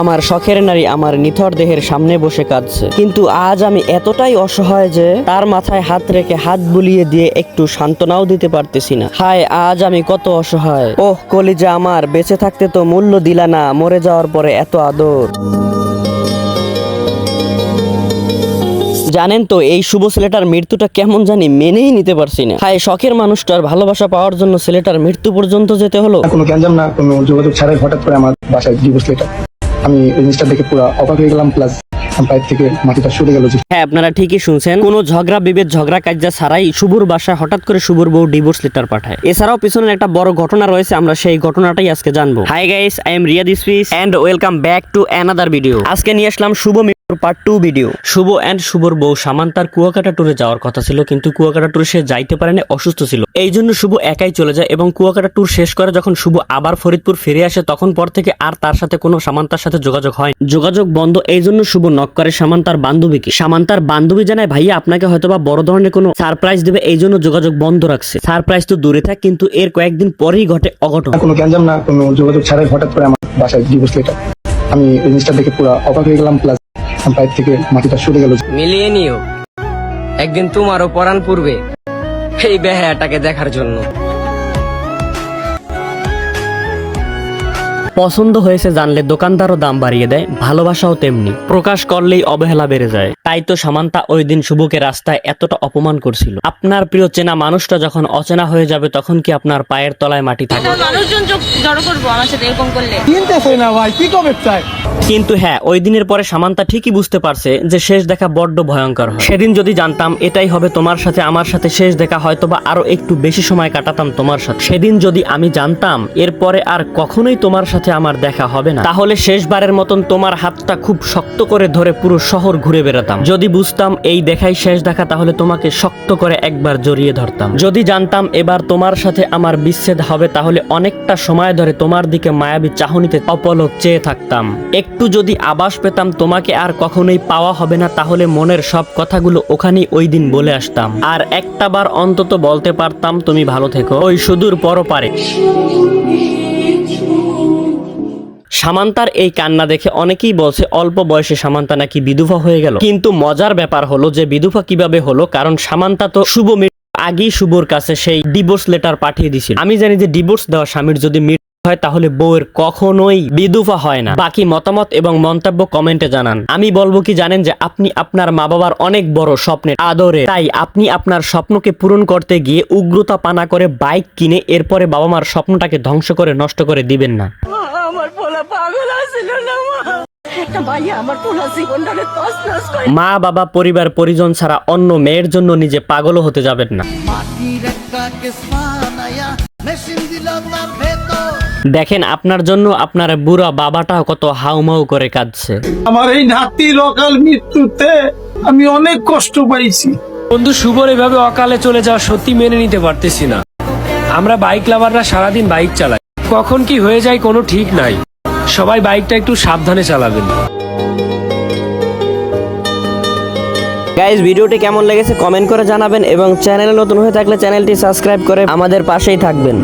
আমার শখের নারী আমার নিথর দেহের সামনে বসে কাঁদছে। কিন্তু আজ আমি এতটাই অসহায় যে তার মাথায় হাত রেখে হাত বুলিয়ে দিয়ে একটু সান্ত্বনাও দিতে পারতেছি না। হায়, আজ আমি কত অসহায়। ওহ, কলিজা আমার, বেঁচে থাকতে তো মূল্য দিলা না, মরে যাওয়ার পরে এত আদর। জানেন তো, এই শুভ ছেলেটার মৃত্যুটা কেমন জানি মেনেই নিতে পারছি না। হায়, শখের মানুষটার ভালোবাসা পাওয়ার জন্য ছেলেটার মৃত্যু পর্যন্ত যেতে হলো। কোনো গ্যাঞ্জাম না, কোনো যোগাযোগ ছাড়াই হঠাৎ করে আমার বাসায় ডিভোর্স লেটার আমি জিনিসটা দেখে পুরো অবাক হয়ে গেলাম প্লাস হ্যাঁ আপনারা ঠিকই শুনছেন। কোনো ঝগড়া, বিভেদ, ঝগড়া ছাড়াই বাসায় হঠাৎ করে ডিভোর্স পাঠায়। এছাড়াও পিছনে একটা বড় ঘটনা রয়েছে, আমরা সেই ঘটনাটাই আজকে জানব। Hi guys Riyad welcome back to video আজকে নিয়ে আসলাম Shubho to video Shubho and শুভর সামান্তার কুয়াকাটা ট্যুরে যাওয়ার কথা ছিল, কিন্তু কুয়াকাটা ট্যুরে সে যাইতে পারেনি, অসুস্থ ছিল। এই জন্য শুভ একাই চলে যায় এবং কুয়াকাটা ট্যুর শেষ করে যখন শুভ আবার ফরিদপুর ফিরে আসে, তখন পর থেকে আর তার সাথে কোনো সামান্তার সাথে যোগাযোগ হয় যোগাযোগ বন্ধ, এই জন্য শুভ নক করে সামান্তার বান্ধবীকে সামান্তার বান্ধবী জানায় ভাইয়া আপনাকে হয়তোবা বড় ধরনের কোনো সারপ্রাইজ দেবে এই জন্য যোগাযোগ বন্ধ রাখছে। সারপ্রাইজ তো দূরে থাক কিন্তু এর কয়েকদিন পরেই ঘটে অঘটন। না কোনো গ্যাঞ্জাম না কোনো যোগাযোগ ছাড়াই হঠাৎ করে আমার বাসায় ডিভোর্স লেটার আমি এই জিনিসটা দেখে পুরো অবাক হয়ে গেলাম প্লাস পাইপ থেকে মাটিটা সরে গেল। মিলিয়ে নিও। একদিন তোমারও পরাণ পূর্বে এই বেহায়াটাকে দেখার জন্য। পছন্দ হয়েছে জানলে দোকানদারও দাম বাড়িয়ে দেয় ভালোবাসাও তেমনি। প্রকাশ করলেই অবহেলা বেড়ে যায়। তাই তো সামান্তা ওই দিন শুভকে রাস্তায় এতটা অপমান করছিল। আপনার প্রিয় চেনা মানুষটা যখন অচেনা হয়ে যাবে তখন কি আপনার পায়ের তলায় মাটি থাকবে? মানুষজন জড়ো করব আমার সাথে এরকম করলে। কিন্তু হ্যাঁ ওই দিনের পরে সামান্তা ঠিকই বুঝতে পারছে যে শেষ দেখা বড্ড ভয়ঙ্কর সেদিন যদি জানতাম এটাই হবে তোমার সাথে, আমার সাথে শেষ দেখা হয়তোবা আরও একটু বেশি সময় কাটাতাম তোমার সাথে। সেদিন যদি আমি জানতাম এরপরে আর কখনোই তোমার সাথে আমার দেখা হবে না, তাহলে শেষবারের মতন তোমার হাতটা খুব শক্ত করে ধরে পুরো শহর ঘুরে বেড়াতাম। যদি বুঝতাম এই দেখাই শেষ দেখা, তাহলে তোমাকে শক্ত করে একবার জড়িয়ে ধরতাম। যদি জানতাম এবার তোমার সাথে আমার বিচ্ছেদ হবে, তাহলে অনেকটা সময় ধরে তোমার দিকে মায়াবী চাহনিতে অপলক চেয়ে থাকতাম। একটু যদি আবাস পেতাম, তোমাকে আর কখনোই পাওয়া হবে না, তাহলে মনের সব কথাগুলো ওখানেই ওই দিন বলে আসতাম। আর একটা বার অন্তত বলতে পারতাম, তুমি ভালো থেকো। ওই সুদূর পরপারে। সামান্তার এই কান্না দেখে অনেকেই বলছে, অল্প বয়সে সামান্তা নাকি বিধবা হয়ে গেল। কিন্তু মজার ব্যাপার হলো যে বিধবা কীভাবে হলো, কারণ সামান্তা তো শুভ আগেই শুভর কাছে সেই ডিভোর্স লেটার পাঠিয়ে দিছিল। আমি জানি যে ডিভোর্স দেওয়া স্বামীর যদি হয় তাহলে বউয়ের কখনোই বিধবা হয় না। বাকি মতামত এবং মন্তব্য কমেন্টে জানান। আমি বলব কি জানেন যে আপনি আপনার মা বাবার অনেক বড় স্বপ্নের আদরে। তাই আপনি আপনার স্বপ্নকে পূরণ করতে গিয়ে উগ্রতা পানা করে বাইক কিনে এরপরে বাবা মার স্বপ্নটাকে ধ্বংস করে নষ্ট করে দিবেন না। আমার পোলা পাগল আছিল না মা। বাবা পরিবার পরিজন ছাড়া অন্য মেয়ের জন্য নিজে পাগলও হতে যাবেন না। দেখেন আপনার জন্য আপনার বুড়া বাবাটা কত হাউমাউ করে কাঁদছে। আমার এই নাতি অকাল মৃত্যুতে আমি অনেক কষ্ট পাইছি। বন্ধু শুভর এভাবে অকালে চলে যাওয়া সত্যি মেনে নিতে পারতেছি না। আমরা বাইক লাভাররা সারাদিন বাইক চালাই। কখন কি হয়ে যায় কোনো ঠিক নাই। সবাই বাইকটা একটু সাবধানে চালাবেন। গাইজ ভিডিওটি কেমন লেগেছে কমেন্ট করে জানাবেন এবং চ্যানেলে নতুন হয়ে থাকলে চ্যানেলটি সাবস্ক্রাইব করে আমাদের পাশেই থাকবেন।